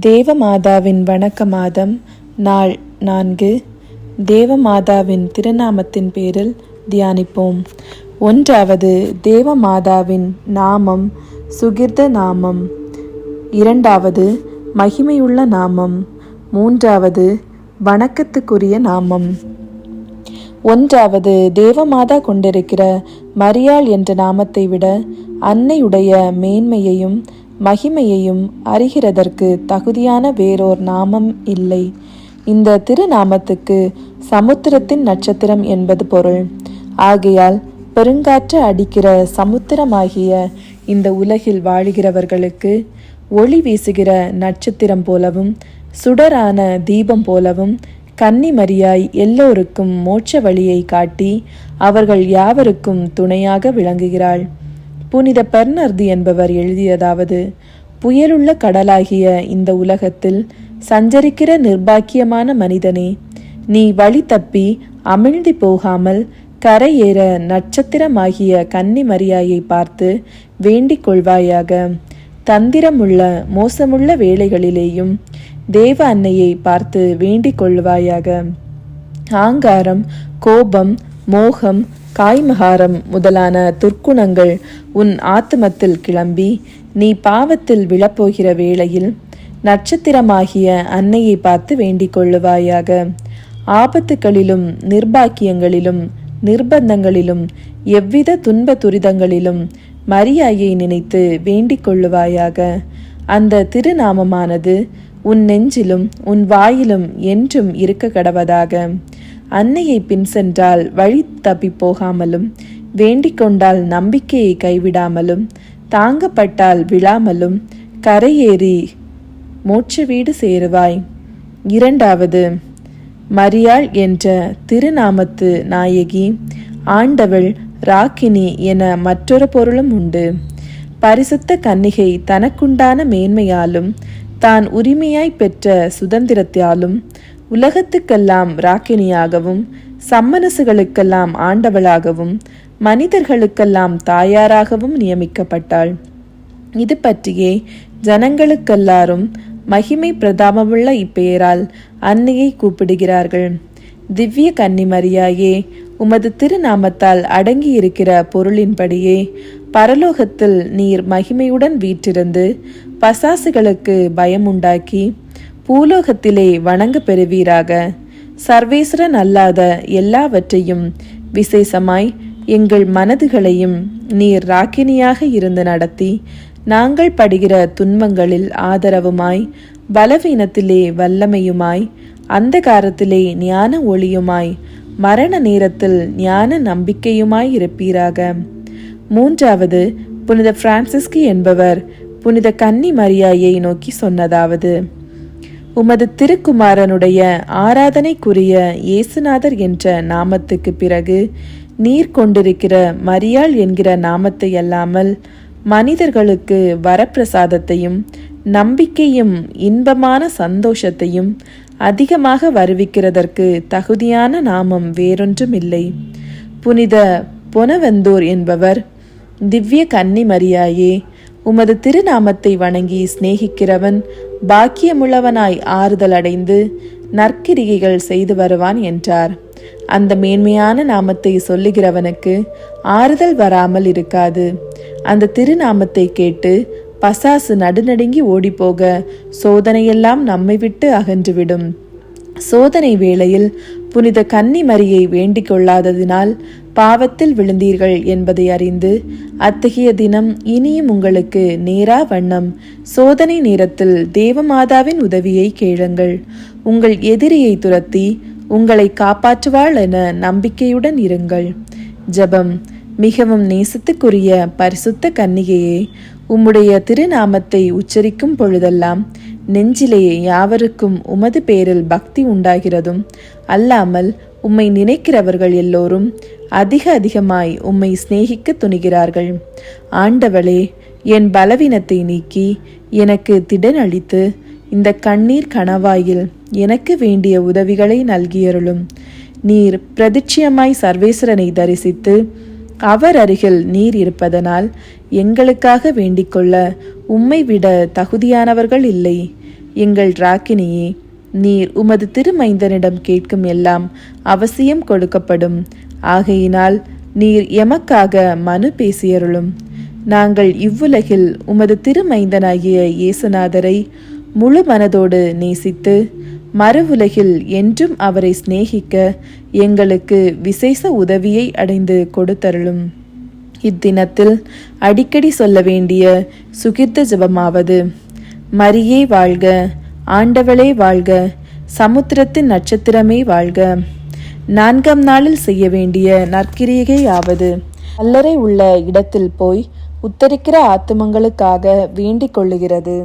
தேவமாதாவின் வணக்க மாதம் நாள் நான்கு. தேவமாதாவின் திருநாமத்தின் பேரில் தியானிப்போம். ஒன்றாவது தேவமாதாவின் நாமம் சுகிர்த நாமம். இரண்டாவது மகிமையுள்ள நாமம். மூன்றாவது வணக்கத்துக்குரிய நாமம். ஒன்றாவது தேவமாதா கொண்டிருக்கிற மரியாள் என்ற நாமத்தை விட அன்னையுடைய மேன்மையையும் மகிமையையும் அறிகிறதற்கு தகுதியான வேறோர் நாமம் இல்லை. இந்த திருநாமத்துக்கு சமுத்திரத்தின் நட்சத்திரம் என்பது பொருள். ஆகையால் பெருங்காற்று அடிக்கிற சமுத்திரமாகிய இந்த உலகில் வாழுகிறவர்களுக்கு ஒளி வீசுகிற நட்சத்திரம் போலவும் சுடரான தீபம் போலவும் கன்னிமரியாய் எல்லோருக்கும் மோட்ச வழியை காட்டி அவர்கள் யாவருக்கும் துணையாக விளங்குகிறாள். புனித பெர்னர்து என்பவர் எழுதியதாவது புயலுள்ள கடலாகிய இந்த உலகத்தில் சஞ்சரிக்கிற நிர்பாக்கியமான மனிதனே நீ வழி தப்பி அமிழ்தி போகாமல் கரையேற நட்சத்திரமாகிய கன்னி மரியாயை பார்த்து வேண்டிக் கொள்வாயாக. தந்திரமுள்ள மோசமுள்ள வேளைகளிலேயும் தேவ அன்னையை பார்த்து வேண்டிக் கொள்வாயாக. ஆங்காரம் கோபம் மோகம் காய்மகாரம் முதலான துர்க்குணங்கள் உன் ஆத்துமத்தில் கிளம்பி நீ பாவத்தில் விழப்போகிற வேளையில் நட்சத்திரமாகிய அன்னையை பார்த்து வேண்டிக் கொள்ளுவாயாக. ஆபத்துக்களிலும் நிர்பாக்கியங்களிலும் நிர்பந்தங்களிலும் எவ்வித துன்ப துரிதங்களிலும் மரியாயை நினைத்து வேண்டிக் கொள்ளுவாயாக. அந்த திருநாமமானது உன் நெஞ்சிலும் உன் வாயிலும் என்றும் இருக்க கடவதாக. அன்னையை பின் சென்றால் வழி தப்பி போகாமலும் வேண்டிக் கொண்டால் நம்பிக்கையை கைவிடாமலும் தாங்கப்பட்டால் விழாமலும் கரையேறி மோட்ச வீடு சேருவாய். இரண்டாவது மரியாள் என்ற திருநாமத்து நாயகி ஆண்டவள் ராக்கினி என மற்றொரு பொருளும் உண்டு. பரிசுத்த கன்னிகை தனக்குண்டான மேன்மையாலும் தான் உரிமையாய் பெற்ற சுதந்திரத்தாலும் உலகத்துக்கெல்லாம் ராக்கினியாகவும் சம்மனசுகளுக்கெல்லாம் ஆண்டவளாகவும் மனிதர்களுக்கெல்லாம் தாயாராகவும் நியமிக்கப்பட்டாள். இது பற்றியே ஜனங்களுக்கெல்லாரும் மகிமை பிரதாபமுள்ள இப்பெயரால் அன்னையை கூப்பிடுகிறார்கள். திவ்ய கன்னிமரியாயே உமது திருநாமத்தால் அடங்கியிருக்கிற பொருளின்படியே பரலோகத்தில் நீர் மகிமையுடன் வீற்றிருந்து பசாசுகளுக்கு பயமுண்டாக்கி பூலோகத்திலே வணங்க பெறுவீராக. சர்வேஸ்வரன் அல்லாத எல்லாவற்றையும் விசேஷமாய் எங்கள் மனதுகளையும் நீர் ராக்கினியாக இருந்து நடத்தி நாங்கள் படுகிற துன்பங்களில் ஆதரவுமாய் பலவீனத்திலே வல்லமையுமாய் அந்தகாரத்திலே ஞான ஒளியுமாய் மரண நேரத்தில் ஞான நம்பிக்கையுமாய் இருப்பீராக. மூன்றாவது புனித பிரான்சிஸ்கி என்பவர் புனித கன்னி மரியாயை நோக்கி சொன்னதாவது. உமது திருக்குமாரனுடைய ஆராதனைக்குரிய இயேசுநாதர் என்ற நாமத்துக்கு பிறகு நீர் கொண்டிருக்கிற மரியாள் என்கிற நாமத்தை அல்லாமல் மனிதர்களுக்கு வரப்பிரசாதத்தையும் நம்பிக்கையும் இன்பமான சந்தோஷத்தையும் அதிகமாக வருவிக்கிறதற்கு தகுதியான நாமம் வேறொன்றும் இல்லை புனித பொனவந்தூர் என்பவர் திவ்ய கன்னி மரியாயே உமது திருநாமத்தை வணங்கி சிநேகிக்கிறவன் பாக்கியமுள்ளவனாய் ஆறுதல் அடைந்து நற்கிரிகைகள் செய்து வருவான் என்றார். அந்த மேன்மையான நாமத்தை சொல்லுகிறவனுக்கு ஆறுதல் வராமல் இருக்காது. அந்த திருநாமத்தை கேட்டு பசாசு நடுநடுங்கி ஓடிப்போக சோதனையெல்லாம் நம்மை விட்டு அகன்றுவிடும். சோதனை வேளையில் புனித கன்னி மரியை வேண்டிக் கொள்ளாததினால் பாவத்தில் விழுந்தீர்கள் என்பதை அறிந்து அத்தகைய தினம் இனியும் உங்களுக்கு நேரா வண்ணம் சோதனை நேரத்தில் தேவமாதாவின் உதவியை கேளுங்கள். உங்கள் எதிரியை துரத்தி உங்களை காப்பாற்றுவாள் என நம்பிக்கையுடன் இருங்கள். ஜபம். மிகவும் நேசத்துக்குரிய பரிசுத்த கன்னிகையே உம்முடைய திருநாமத்தை உச்சரிக்கும் பொழுதெல்லாம் நெஞ்சிலேயே யாவருக்கும் உமது பேரில் பக்தி உண்டாகிறதும் அல்லாமல் உம்மை நினைக்கிறவர்கள் எல்லோரும் அதிக அதிகமாய் உம்மை சிநேகிக்க துணிகிறார்கள். ஆண்டவளே என் பலவீனத்தை நீக்கி எனக்கு திடன் அளித்து இந்த கண்ணீர் கணவாயில் எனக்கு வேண்டிய உதவிகளை நல்கியருளும். நீர் பிரதிட்சியமாய் சர்வேஸ்வரனை தரிசித்து அவர் அருகில் நீர் இருப்பதனால் எங்களுக்காக வேண்டிக்கொள்ள உம்மை விட தகுதியானவர்கள் இல்லை. எங்கள் ராக்கினியே நீர் உமது திருமைந்தனிடம் கேட்கும் எல்லாம் அவசியம் கொடுக்கப்படும். ஆகையினால் நீர் எமக்காக மனு பேசியருளும். நாங்கள் இவ்வுலகில் உமது திருமைந்தனாகிய இயேசுநாதரை முழு மனதோடு நேசித்து மறுவுலகில் என்றும் அவரை சிநேகிக்க எங்களுக்கு விசேஷ உதவியை அடைந்து கொடுத்தருளும். இத்தினத்தில் அடிக்கடி சொல்ல வேண்டிய சுகிர்த ஜபமாவது மரியே வாழ்க. ஆண்டவளே வாழ்க. சமுத்திரத்தின் நட்சத்திரமே வாழ்க. நான்காம் நாளில் செய்ய வேண்டிய நற்கிரியகையாவது கல்லறை உள்ள இடத்தில் போய் உத்தரிக்கிற ஆத்துமங்களுக்காக வேண்டிக் கொள்ளுகிறது.